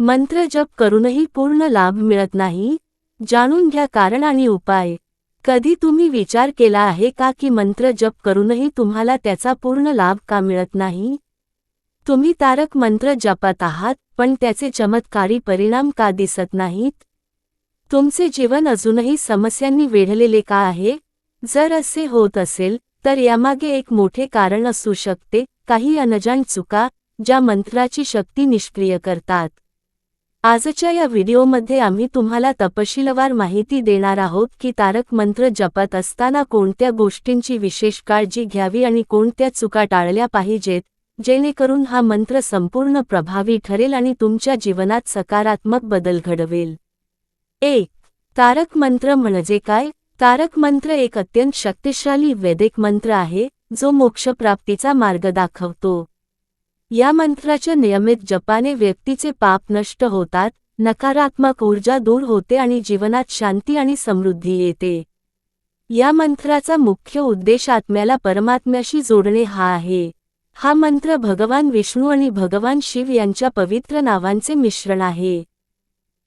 मंत्र जप करूनही पूर्ण लाभ मिळत नाही. जाणून घ्या कारण आणि उपाय. कधी तुम्ही विचार केला आहे का की मंत्र जप करूनही तुम्हाला त्याचा पूर्ण लाभ का मिळत नाही? तुम्ही तारक मंत्र जपत आहात पण त्याचे चमत्कारी परिणाम का दिसत नाहीत? तुमचे जीवन अजूनही समस्यांनी वेढलेले का आहे? जर असे होत असेल तर यामागे एक मोठे कारण असू शकते काही अनजाण चुका ज्या मंत्राची शक्ती निष्क्रिय करतात. आजच्या या व्हिडिओमध्ये आम्ही तुम्हाला तपशीलवार माहिती देणार आहोत की तारक मंत्र जपत असताना कोणत्या गोष्टींची विशेष काळजी घ्यावी आणि कोणत्या चुका टाळल्या पाहिजेत जेणेकरून हा मंत्र संपूर्ण प्रभावी ठरेल आणि तुमच्या जीवनात सकारात्मक बदल घडवेल. एक तारक मंत्र म्हणजे काय? तारक मंत्र एक अत्यंत शक्तिशाली वैदिक मंत्र आहे जो मोक्षप्राप्तीचा मार्ग दाखवतो. या मंत्राच्या नियमित जपाने व्यक्तीचे पाप नष्ट होतात नकारात्मक ऊर्जा दूर होते आणि जीवनात शांती आणि समृद्धी येते. या मंत्राचा मुख्य उद्देश आत्म्याला परमात्म्याशी जोडणे हा आहे. हा मंत्र भगवान विष्णू आणि भगवान शिव यांच्या पवित्र नावांचे मिश्रण आहे.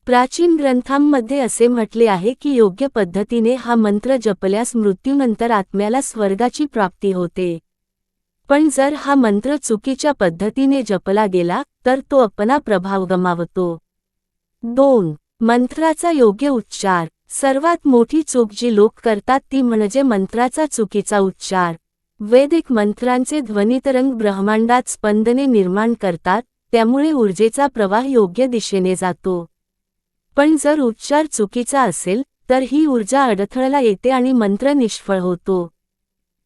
प्राचीन ग्रंथांमध्ये असे म्हटले आहे की योग्य पद्धतीने हा मंत्र जपल्यास मृत्यूनंतर आत्म्याला स्वर्गाची प्राप्ती होते. पण जर हा मंत्र चुकीच्या पद्धतीने जपला गेला तर तो अपना प्रभाव गमावतो. दोन मंत्राचा योग्य उच्चार. सर्वात मोठी चूक जी लोक करतात ती म्हणजे मंत्राचा चुकीचा उच्चार. वैदिक मंत्रांचे ध्वनितरंग ब्रह्मांडात स्पंदने निर्माण करतात त्यामुळे ऊर्जेचा प्रवाह योग्य दिशेने जातो. पण जर उच्चार चुकीचा असेल तर ही ऊर्जा अडथळला येते आणि मंत्र निष्फळ होतो.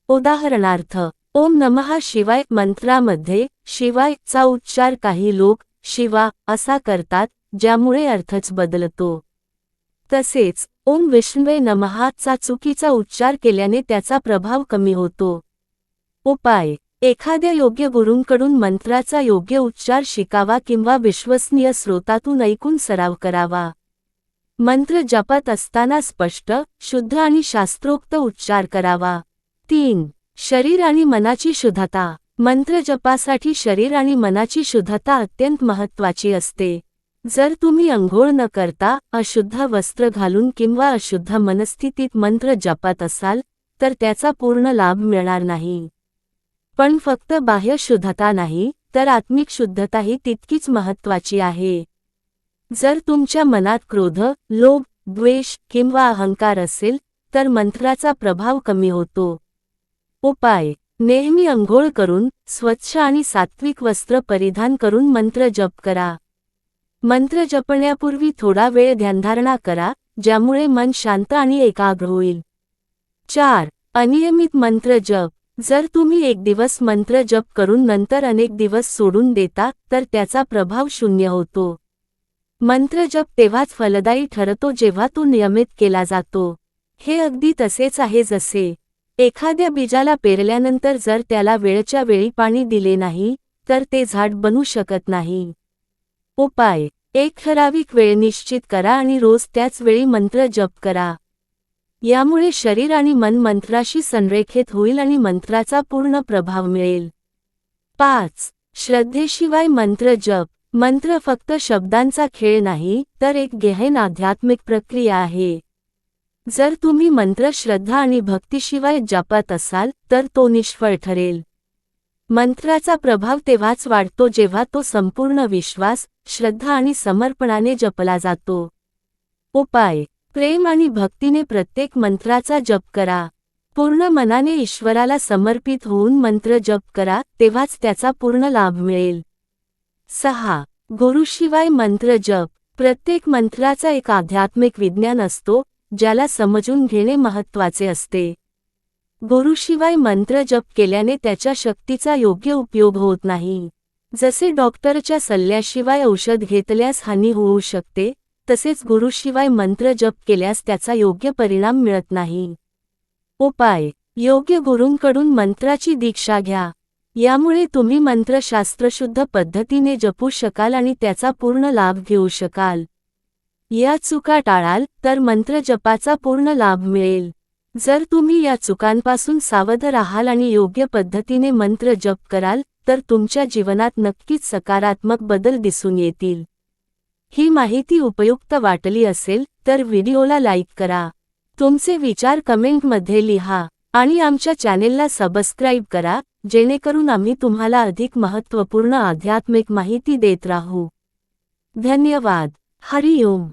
उदाहरणार्थ ओम नमः शिवाय मंत्रामध्ये शिवाय चा उच्चार काही लोक शिवा असा करतात ज्यामुळे अर्थच बदलतो. तसेच ओम विष्णवे नमहा चा चुकीचा उच्चार केल्याने त्याचा प्रभाव कमी होतो. उपाय एखाद्या योग्य गुरूंकडून मंत्राचा योग्य उच्चार शिकावा किंवा विश्वसनीय स्रोतातून ऐकून सराव करावा. मंत्र जपत असताना स्पष्ट शुद्ध आणि शास्त्रोक्त उच्चार करावा. तीन शरीर आणि मनाची शुद्धता. मंत्र जपासाठी शरीर आणि मनाची शुद्धता अत्यंत महत्वाची असते. जर तुम्ही अंघोळ न करता अशुद्ध वस्त्र घालून किंवा अशुद्ध मनस्थितीत मंत्र जपत असाल तर त्याचा पूर्ण लाभ मिळणार नाही. पण फक्त बाह्य शुद्धता नाही तर आत्मिक शुद्धताही तितकीच महत्वाची आहे. जर तुमच्या मनात क्रोध लोभ द्वेष किंवा अहंकार असेल तर मंत्राचा प्रभाव कमी होतो. उपाय नेहमी अंघोळ करून स्वच्छ आणि सात्विक वस्त्र परिधान करून मंत्र जप करा. मंत्र जपण्यापूर्वी थोडा वेळ ध्यानधारणा करा ज्यामुळे मन शांत आणि एकाग्र होईल. चार. अनियमित मंत्र जप. जर तुम्ही एक दिवस मंत्र जप करून नंतर अनेक दिवस सोडून देता तर त्याचा प्रभाव शून्य होतो. मंत्र जप तेव्हाच फलदायी ठरतो जेव्हा तो नियमित केला जातो. हे अगदी तसेच आहे जसे एखाद्या बीजाला पेरल्यानंतर जर त्याला वेळच्या वेळी पाणी दिले नाही तर ते झाड बनू शकत नाही. उपाय. एक ठराविक वेळ निश्चित करा आणि रोज त्याच वेळी मंत्र जप करा. यामुळे शरीर आणि मन मंत्राशी संरेखित होईल आणि मंत्राचा पूर्ण प्रभाव मिळेल. पाच. श्रद्धेशिवाय मंत्र जप. मंत्र फक्त शब्दांचा खेळ नाही तर एक गहन आध्यात्मिक प्रक्रिया आहे. जर तुम्ही मंत्र श्रद्धा आणि भक्तीशिवाय जपत असाल तर तो निष्फळ ठरेल. मंत्राचा प्रभाव तेव्हाच वाढतो जेव्हा तो संपूर्ण विश्वास श्रद्धा आणि समर्पणाने जपला जातो. उपाय. प्रेम आणि भक्तीने प्रत्येक मंत्राचा जप करा. पूर्ण मनाने ईश्वराला समर्पित होऊन मंत्र जप करा तेव्हाच त्याचा पूर्ण लाभ मिळेल. सहा. गुरुशिवाय मंत्र जप. प्रत्येक मंत्राचा एक आध्यात्मिक विज्ञान असतो ज्याला समजून घेणे महत्त्वाचे असते. गुरुशिवाय मंत्र जप केल्याने त्याच्या शक्तीचा योग्य उपयोग होत नाही. जसे डॉक्टरच्या सल्ल्याशिवाय औषध घेतल्यास हानी होऊ शकते तसेच गुरुशिवाय मंत्र जप केल्यास त्याचा योग्य परिणाम मिळत नाही. उपाय. योग्य गुरूंकडून मंत्राची दीक्षा घ्या. यामुळे तुम्ही मंत्रशास्त्रशुद्ध पद्धतीने जपू शकाल आणि त्याचा पूर्ण लाभ घेऊ शकाल. या चुका टाळाल तर मंत्र जपाचा पूर्ण लाभ मिळेल. जर तुम्ही या चुकांपासून सावध राहाल आणि योग्य पद्धतीने मंत्र जप कराल तर तुमच्या जीवनात नक्कीच सकारात्मक बदल दिसून येतील. ही माहिती उपयुक्त वाटली असेल तर व्हिडिओला लाईक करा. तुमचे विचार कमेंटमध्ये लिहा आणि आमच्या चॅनेलला सबस्क्राईब करा जेणेकरून आम्ही तुम्हाला अधिक महत्त्वपूर्ण आध्यात्मिक माहिती देत राहू. धन्यवाद. हरिओम.